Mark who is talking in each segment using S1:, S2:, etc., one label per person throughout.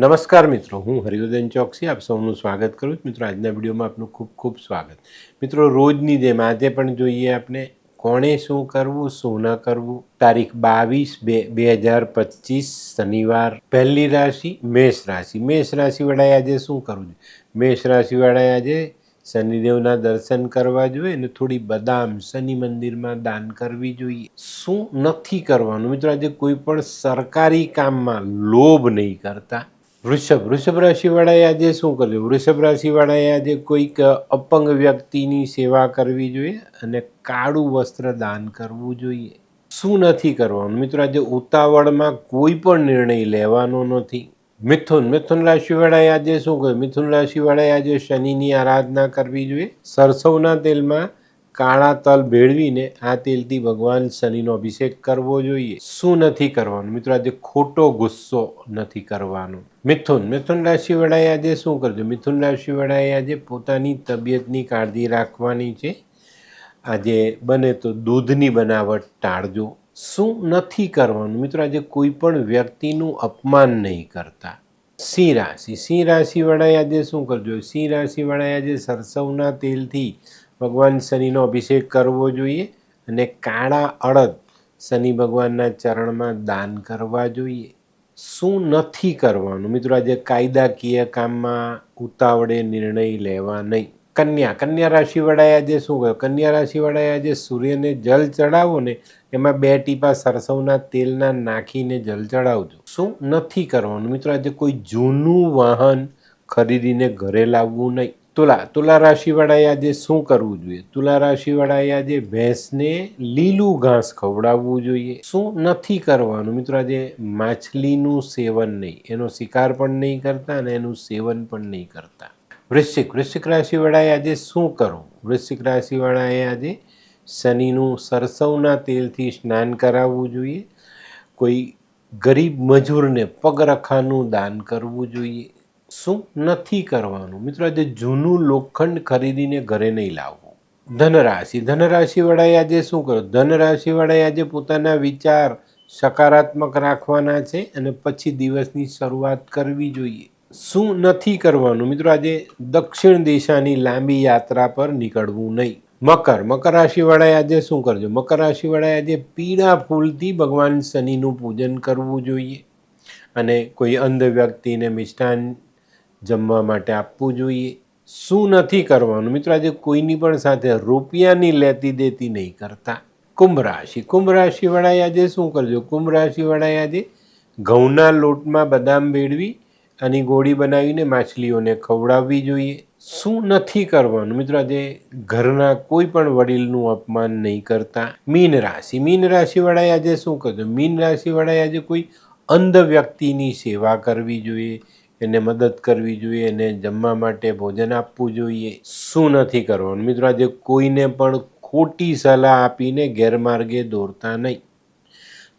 S1: નમસ્કાર મિત્રો, હું હરિવર્ધન ચોકસી, આપ સૌનું સ્વાગત કરું છું. મિત્રો, આજના વિડીયોમાં આપનું ખૂબ ખૂબ સ્વાગત. મિત્રો, રોજની જેમ આજે પણ જોઈએ આપણે કોણે શું કરવું, શું ન કરવું? તારીખ બાવીસ બે બે હજાર પચીસ, શનિવાર, પહેલી રાશિ, મેષ રાશિ. મેષ રાશિવાળાએ આજે શું કરવું જોઈએ? મેષ રાશિવાળાએ આજે શનિદેવના દર્શન કરવા જોઈએ અને થોડી બદામ શનિ મંદિરમાં દાન કરવી જોઈએ. શું નથી કરવાનું? મિત્રો, આજે કોઈ પણ સરકારી કામમાં લોભ નહીં કરતા. વૃષભ વૃષભ રાશિવાળાએ આજે શું કર્યું? વૃષભ રાશિવાળાએ આજે કોઈક અપંગ વ્યક્તિની સેવા કરવી જોઈએ અને કાળું વસ્ત્ર દાન કરવું જોઈએ. શું નથી કરવાનું? મિત્રો, આજે ઉતાવળમાં કોઈ પણ નિર્ણય લેવાનો નથી. મિથુન મિથુન રાશિવાળાએ આજે શું કહ્યું મિથુન રાશિવાળાએ આજે શનિની આરાધના કરવી જોઈએ. સરસવના તેલમાં કાળા તલ ભેળવીને આ તેલથી ભગવાન શનિનો અભિષેક કરવો જોઈએ. શું નથી કરવાનું? મિત્રો, આજે ખોટો ગુસ્સો નથી કરવાનો. મિથુન મિથુન રાશિવાળાએ આજે શું કરજો? મિથુન રાશિવાળાએ આજે પોતાની તબિયતની કાળજી રાખવાની છે. આજે બને તો દૂધની બનાવટ ટાળજો. શું નથી કરવાનું? મિત્રો, આજે કોઈ પણ વ્યક્તિનું અપમાન નહીં કરતા. સિંહ રાશિ. સિંહ રાશિવાળાએ આજે શું કરજો? સિંહ રાશિવાળાએ આજે સરસવના તેલથી ભગવાન શનિનો અભિષેક કરવો જોઈએ અને કાળા અડદ શનિ ભગવાનના ચરણમાં દાન કરવા જોઈએ. શું નથી કરવાનું? મિત્રો, આજે કાયદાકીય કામમાં ઉતાવળે નિર્ણય લેવા નહીં. કન્યા કન્યા રાશિવાળાએ આજે શું કહ્યું? કન્યા રાશિવાળાએ આજે સૂર્યને જલ ચડાવો ને એમાં બે ટીપા સરસવના તેલના નાખીને જલ ચડાવજો. શું નથી કરવાનું? મિત્રો, આજે કોઈ જૂનું વાહન ખરીદીને ઘરે લાવવું નહીં. તુલા તુલા રાશિવાળાએ આજે શું કરવું જોઈએ? તુલા રાશિવાળાએ આજે ભેંસને લીલું ઘાસ ખવડાવવું જોઈએ. શું નથી કરવાનું? મિત્રો, આજે માછલીનું સેવન નહીં. એનો શિકાર પણ નહીં કરતા અને એનું સેવન પણ નહીં કરતા. વૃશ્ચિક વૃશ્ચિક રાશિવાળાએ આજે શું કરવું? વૃશ્ચિક રાશિવાળાએ આજે શનિનું સરસવના તેલથી સ્નાન કરાવવું જોઈએ. કોઈ ગરીબ મજૂરને પગરખાનું દાન કરવું જોઈએ. શું નથી કરવાનું? મિત્રો, આજે જૂનું લોખંડ ખરીદીને ઘરે નહીં લાવવું. ધનરાશિ. ધનરાશિવાળાએ આજે શું કરો ધનરાશિવાળાએ આજે પોતાના વિચાર સકારાત્મક રાખવાના છે અને પછી દિવસની શરૂઆત કરવી જોઈએ. શું નથી કરવાનું? મિત્રો, આજે દક્ષિણ દિશાની લાંબી યાત્રા પર નીકળવું નહીં. મકર. મકર રાશિવાળાએ આજે શું કરજો મકર રાશિવાળાએ આજે પીળા ફૂલથી ભગવાન શનિનું પૂજન કરવું જોઈએ. અને કોઈ અંધ વ્યક્તિને મિષ્ટાન જમવા માટે આપવું જોઈએ. શું નથી કરવાનું? મિત્રો, આજે કોઈની પણ સાથે રૂપિયાની લેતી દેતી નહીં કરતા. કુંભ રાશિ. કુંભ રાશિવાળાએ આજે શું કરજો? કુંભ રાશિવાળાએ આજે ઘઉંના લોટમાં બદામ ભેળવી અને ગોળી બનાવીને માછલીઓને ખવડાવવી જોઈએ. શું નથી કરવાનું? મિત્રો, આજે ઘરના કોઈ પણ વડીલનું અપમાન નહીં કરતા. મીન રાશિ. મીન રાશિવાળાએ આજે શું કરજો? મીન રાશિવાળાએ આજે કોઈ અંધ વ્યક્તિની સેવા કરવી જોઈએ. એને મદદ કરવી જોઈએ, એને જમવા માટે ભોજન આપવું જોઈએ. શું નથી કરવાનું? મિત્રો, આજે કોઈને પણ ખોટી સલાહ આપીને ગેરમાર્ગે દોરતા નહીં.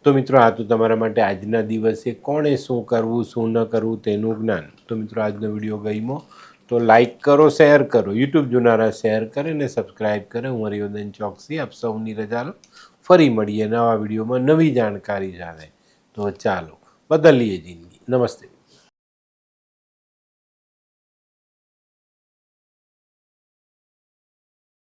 S1: તો મિત્રો, આ તો તમારા માટે આજના દિવસે કોણે શું કરવું, શું ન કરવું તેનું જ્ઞાન. તો મિત્રો, આજનો વીડિયો ગમ્યો તો લાઈક કરો, શેર કરો. યુટ્યુબ જોનારા શેર કરે ને સબસ્ક્રાઈબ કરે. હું હરિવર્ધન ચોકસી, આપ સૌની રજા લો ફરી મળીએ નવા વિડીયોમાં નવી જાણકારી સાથે. તો ચાલો, બદલીએ જિંદગી. નમસ્તે.